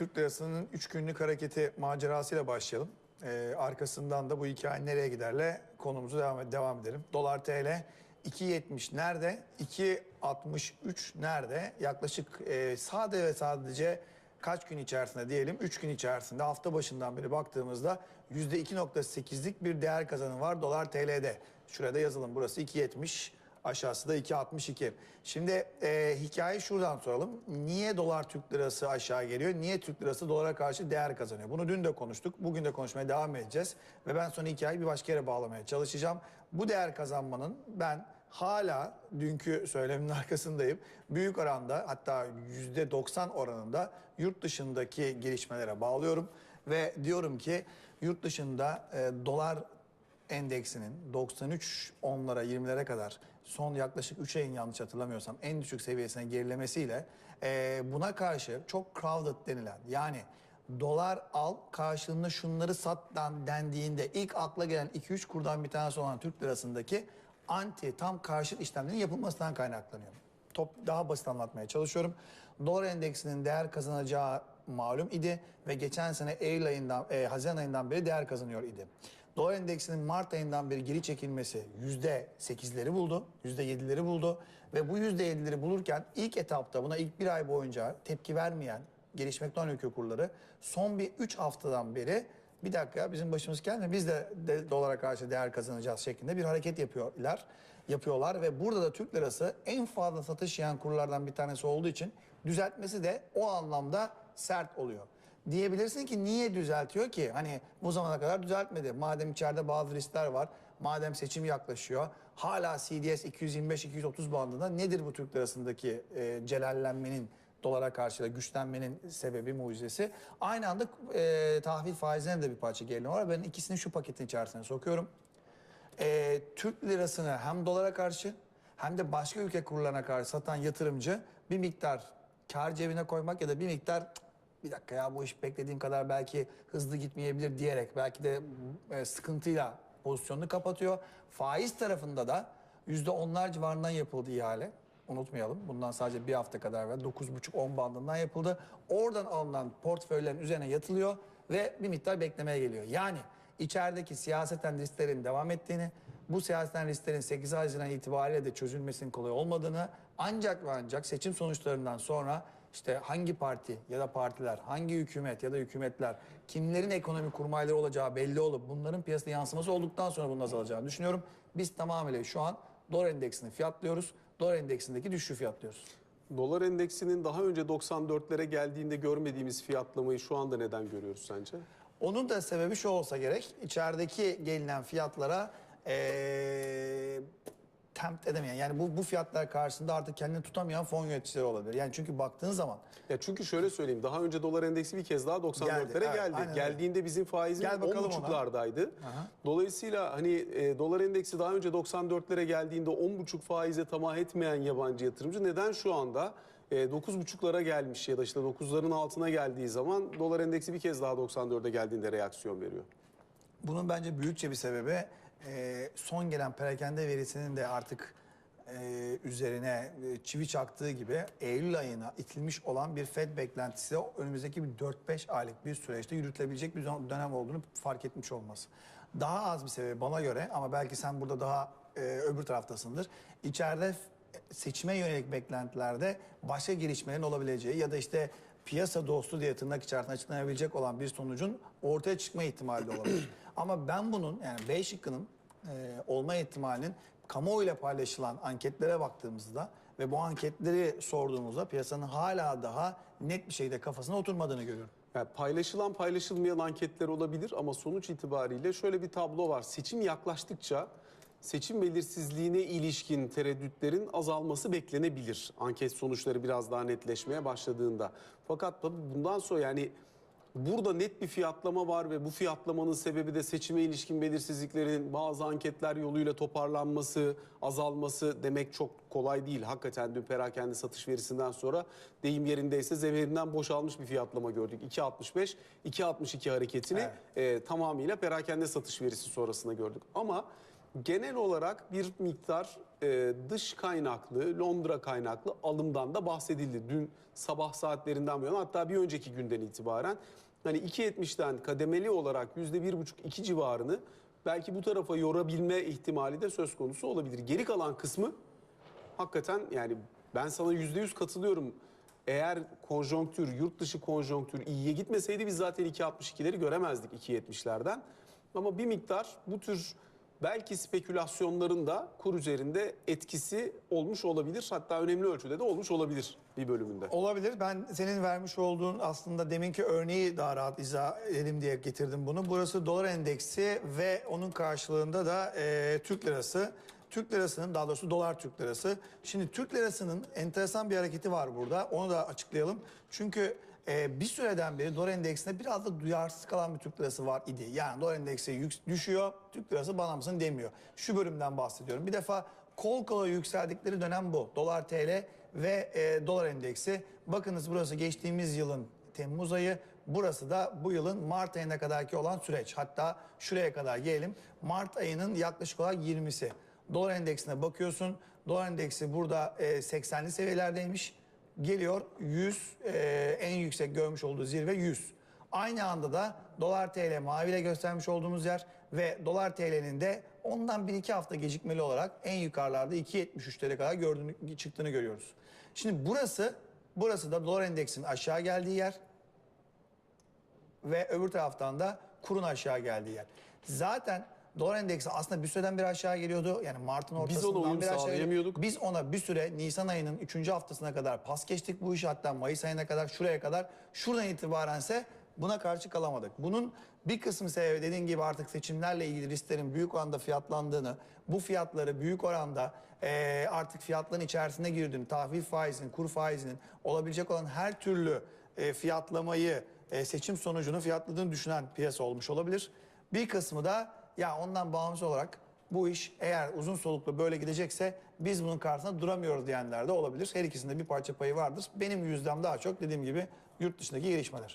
Türk lirasının 3 günlük hareketi macerasıyla başlayalım. Ee, arkasından da bu hikaye nereye giderle konumuzu devam, devam edelim. Dolar TL 2.70 nerede? 2.63 nerede? Yaklaşık e, sade ve sadece kaç gün içerisinde diyelim 3 gün içerisinde hafta başından beri baktığımızda %2.8'lik bir değer kazanım var dolar TL'de. Şurada yazalım burası 2.70 aşağısı da 2.62. Şimdi e, hikayeyi şuradan soralım. Niye dolar Türk lirası aşağı geliyor? Niye Türk lirası dolara karşı değer kazanıyor? Bunu dün de konuştuk. Bugün de konuşmaya devam edeceğiz. Ve ben sonra hikayeyi bir başka yere bağlamaya çalışacağım. Bu değer kazanmanın ben hala dünkü söylemin arkasındayım. Büyük oranda hatta %90 oranında yurt dışındaki gelişmelere bağlıyorum. Ve diyorum ki yurt dışında e, dolar endeksinin 93 onlara 20'lere kadar son yaklaşık 3 ayın yanlış hatırlamıyorsam en düşük seviyesine gerilemesiyle e, buna karşı çok crowded denilen yani dolar al karşılığında şunları sat den- dendiğinde ilk akla gelen 2-3 kurdan bir tanesi olan Türk lirasındaki anti tam karşıt işlemlerin yapılmasından kaynaklanıyor. Top daha basit anlatmaya çalışıyorum. Dolar endeksinin değer kazanacağı malum idi ve geçen sene Eylül ayından, e, Haziran ayından beri değer kazanıyor idi. Dolar endeksinin Mart ayından beri geri çekilmesi %8'leri buldu, %7'leri buldu ve bu %7'leri bulurken ilk etapta buna ilk bir ay boyunca tepki vermeyen gelişmekte olan ülke kurları son bir 3 haftadan beri bir dakika bizim başımız gelme biz de, de dolara karşı değer kazanacağız şeklinde bir hareket yapıyorlar. Yapıyorlar ve burada da Türk lirası en fazla satış yiyen kurlardan bir tanesi olduğu için düzeltmesi de o anlamda sert oluyor. Diyebilirsin ki niye düzeltiyor ki? Hani bu zamana kadar düzeltmedi. Madem içeride bazı riskler var, madem seçim yaklaşıyor, hala CDS 225-230 bandında nedir bu Türk lirasındaki e, celallenmenin dolara karşı da güçlenmenin sebebi mucizesi. Aynı anda e, tahvil faizlerine de bir parça gerilim var. Ben ikisini şu paketin içerisine sokuyorum. E, Türk lirasını hem dolara karşı hem de başka ülke kurlarına karşı satan yatırımcı bir miktar kar cebine koymak ya da bir miktar "Cık, bir dakika ya bu iş beklediğim kadar belki hızlı gitmeyebilir diyerek belki de e, sıkıntıyla pozisyonunu kapatıyor. Faiz tarafında da yüzde onlar civarından yapıldı ihale. Unutmayalım bundan sadece bir hafta kadar ve 9,5-10 bandından yapıldı. Oradan alınan portföylerin üzerine yatılıyor ve bir miktar beklemeye geliyor. Yani içerideki siyaseten risklerin devam ettiğini, bu siyaseten risklerin 8 Haziran itibariyle de çözülmesinin kolay olmadığını ancak ve ancak seçim sonuçlarından sonra işte hangi parti ya da partiler, hangi hükümet ya da hükümetler, kimlerin ekonomi kurmayları olacağı belli olup bunların piyasada yansıması olduktan sonra bunun azalacağını düşünüyorum. Biz tamamıyla şu an dolar endeksini fiyatlıyoruz. Dolar endeksindeki düşüşü fiyatlıyoruz. Dolar endeksinin daha önce 94'lere geldiğinde görmediğimiz fiyatlamayı şu anda neden görüyoruz sence? Onun da sebebi şu olsa gerek. içerideki gelinen fiyatlara eee tempt edemeyen yani bu, bu fiyatlar karşısında artık kendini tutamayan fon yöneticileri olabilir. Yani çünkü baktığın zaman Ya çünkü şöyle söyleyeyim daha önce dolar endeksi bir kez daha 94'lere Geldi, geldi. evet, aynen. Geldiğinde bizim faizimiz Gel bakalım ona. 10,5'lardaydı. Dolayısıyla hani e, dolar endeksi daha önce 94'lere geldiğinde 10,5 faize tamah etmeyen yabancı yatırımcı neden şu anda e, 9,5'lara gelmiş ya da işte 9'ların altına geldiği zaman dolar endeksi bir kez daha 94'e geldiğinde reaksiyon veriyor. Bunun bence büyükçe bir sebebi e, son gelen perakende verisinin de artık e, üzerine e, çivi çaktığı gibi Eylül ayına itilmiş olan bir Fed beklentisi önümüzdeki bir 4-5 aylık bir süreçte yürütülebilecek bir dönem olduğunu fark etmiş olması. Daha az bir sebebi bana göre ama belki sen burada daha e, öbür taraftasındır. İçeride seçime yönelik beklentilerde başka gelişmelerin olabileceği ya da işte piyasa dostu diye tırnak içerisinde açıklanabilecek olan bir sonucun ortaya çıkma ihtimali olabilir. Ama ben bunun yani B şıkkının e, olma ihtimalinin kamuoyuyla paylaşılan anketlere baktığımızda ve bu anketleri sorduğumuzda piyasanın hala daha net bir şekilde kafasına oturmadığını görüyorum. Yani paylaşılan paylaşılmayan anketler olabilir ama sonuç itibariyle şöyle bir tablo var. Seçim yaklaştıkça seçim belirsizliğine ilişkin tereddütlerin azalması beklenebilir. Anket sonuçları biraz daha netleşmeye başladığında. Fakat bundan sonra yani burada net bir fiyatlama var ve bu fiyatlamanın sebebi de seçime ilişkin belirsizliklerin bazı anketler yoluyla toparlanması, azalması demek çok kolay değil. Hakikaten dün perakende satış verisinden sonra deyim yerindeyse zemerinden boşalmış bir fiyatlama gördük. 2.65, 2.62 hareketini Evet. e, tamamıyla perakende satış verisi sonrasında gördük. Ama genel olarak bir miktar e, dış kaynaklı, Londra kaynaklı alımdan da bahsedildi. Dün sabah saatlerinden bu yana hatta bir önceki günden itibaren hani 2.70'den kademeli olarak %1,5-2 civarını belki bu tarafa yorabilme ihtimali de söz konusu olabilir. Geri kalan kısmı hakikaten yani ben sana %100 katılıyorum. Eğer konjonktür, yurt dışı konjonktür iyiye gitmeseydi biz zaten 2.62'leri göremezdik 2.70'lerden. Ama bir miktar bu tür belki spekülasyonların da kur üzerinde etkisi olmuş olabilir. Hatta önemli ölçüde de olmuş olabilir bir bölümünde. Olabilir. Ben senin vermiş olduğun aslında deminki örneği daha rahat izah edelim diye getirdim bunu. Burası dolar endeksi ve onun karşılığında da e, Türk lirası. Türk lirasının daha doğrusu dolar Türk lirası. Şimdi Türk lirasının enteresan bir hareketi var burada. Onu da açıklayalım. Çünkü e, bir süreden beri dolar endeksinde biraz da duyarsız kalan bir Türk lirası var idi. Yani dolar endeksi yük- düşüyor, Türk lirası bana mısın demiyor. Şu bölümden bahsediyorum. Bir defa kol kola yükseldikleri dönem bu. Dolar TL ve e, dolar endeksi. Bakınız burası geçtiğimiz yılın Temmuz ayı. Burası da bu yılın Mart ayına kadarki olan süreç. Hatta şuraya kadar gelelim. Mart ayının yaklaşık olarak 20'si. Dolar endeksine bakıyorsun. Dolar endeksi burada e, 80'li seviyelerdeymiş. Geliyor 100 e, en yüksek görmüş olduğu zirve 100. Aynı anda da dolar TL maviyle göstermiş olduğumuz yer ve dolar TL'nin de ondan 1-2 hafta gecikmeli olarak en yukarılarda 2.73'lere kadar gördüğünü, çıktığını görüyoruz. Şimdi burası burası da dolar endeksinin aşağı geldiği yer ve öbür taraftan da kurun aşağı geldiği yer. Zaten dolar endeksi aslında bir süreden bir aşağı geliyordu. Yani Mart'ın Biz ortasından ona uyum bir aşağı sağlayamıyorduk. Biz ona bir süre Nisan ayının 3. haftasına kadar pas geçtik bu işi hatta Mayıs ayına kadar şuraya kadar. Şuradan itibarense buna karşı kalamadık. Bunun bir kısmı sebebi dediğin gibi artık seçimlerle ilgili risklerin büyük oranda fiyatlandığını, bu fiyatları büyük oranda eee, artık fiyatların içerisine girdiğini, tahvil faizinin, kur faizinin olabilecek olan her türlü e, fiyatlamayı e, seçim sonucunu fiyatladığını düşünen piyasa olmuş olabilir. Bir kısmı da ya ondan bağımsız olarak bu iş eğer uzun soluklu böyle gidecekse biz bunun karşısında duramıyoruz diyenler de olabilir. Her ikisinde bir parça payı vardır. Benim yüzdem daha çok dediğim gibi yurt dışındaki gelişmeler.